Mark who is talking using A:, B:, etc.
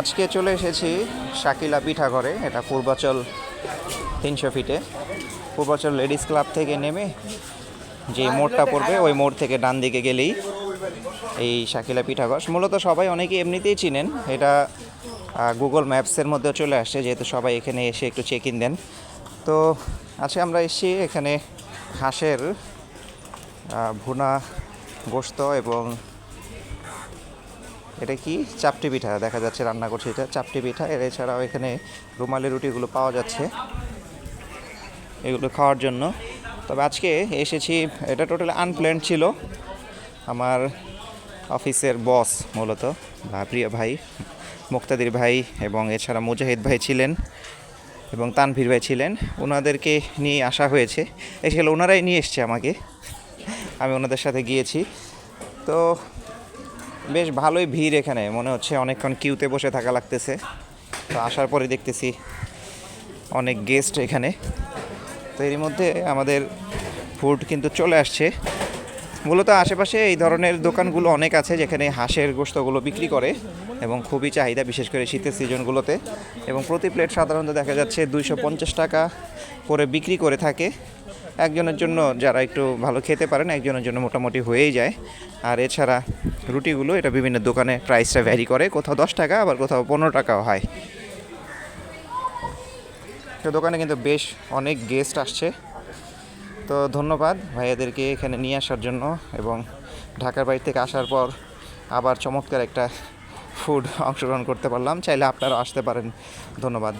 A: আজকে চলে এসেছি শাকিলা পিঠাঘরে এটা পূর্বাচল তিনশো ফিটে। পূর্বাচল লেডিস ক্লাব থেকে নেমে যে মোড়টা পড়বে ওই মোড় থেকে ডান দিকে গেলেই এই শাকিলা পিঠাঘর। মূলত সবাই অনেকেই এমনিতেই চিনেন এটা গুগল ম্যাপসের মধ্যে চলে আসছে যেহেতু সবাই এখানে এসে একটু চেক ইন দেন। তো আজকে আমরা এসেছি এখানে হাঁসের ভুনা গোস্ত এবং এটা কি? চাপটি পিঠা, দেখা যাচ্ছে রান্না করছে এটা চাপটি পিঠা। এর এছাড়াও এখানে রুমালি রুটিগুলো পাওয়া যাচ্ছে এগুলো খাওয়ার জন্য। তবে আজকে এসেছি, এটা টোটাল আনপ্ল্যান্ড ছিল। আমার অফিসের বস মূলত প্রিয় ভাই, মুক্তাদির ভাই এবং এছাড়া মুজাহিদ ভাই ছিলেন এবং তানভীর ভাই ছিলেন। ওনাদেরকে নিয়ে আসা হয়েছে। এসে ওনারাই নিয়ে এসছে আমাকে। আমি ওনাদের সাথে গিয়েছি। তো বেশ ভালোই ভিড় এখানে। মনে হচ্ছে অনেকক্ষণ কিউতে বসে থাকা লাগতেছে। তো আসার পরে দেখতেছি অনেক গেস্ট এখানে। তো এরই মধ্যে আমাদের ফুড কিন্তু চলে আসছে। মূলত আশেপাশে এই ধরনের দোকানগুলো অনেক আছে যেখানে হাঁসের গোস্তগুলো বিক্রি করে এবং খুবই চাহিদা, বিশেষ করে শীতের সিজনগুলোতে। এবং প্রতি প্লেট সাধারণত দেখা যাচ্ছে দুইশো পঞ্চাশ টাকা করে বিক্রি করে থাকে। একজনের জন্য যারা একটু ভালো খেতে পারেন, একজনের জন্য মোটামুটি হয়েই যায়। আর এছাড়া রুটিগুলো, এটা বিভিন্ন দোকানে প্রাইসটা ভ্যারি করে, কোথাও দশ টাকা, আবার কোথাও পনেরো টাকাও হয়। তো দোকানে কিন্তু বেশ অনেক গেস্ট আসছে। তো ধন্যবাদ ভাইয়াদেরকে এখানে নিয়ে আসার জন্য এবং ঢাকার বাড়ি থেকে আসার পর আবার চমৎকার একটা ফুড অংশগ্রহণ করতে পারলাম। চাইলে আপনারাও আসতে পারেন। ধন্যবাদ।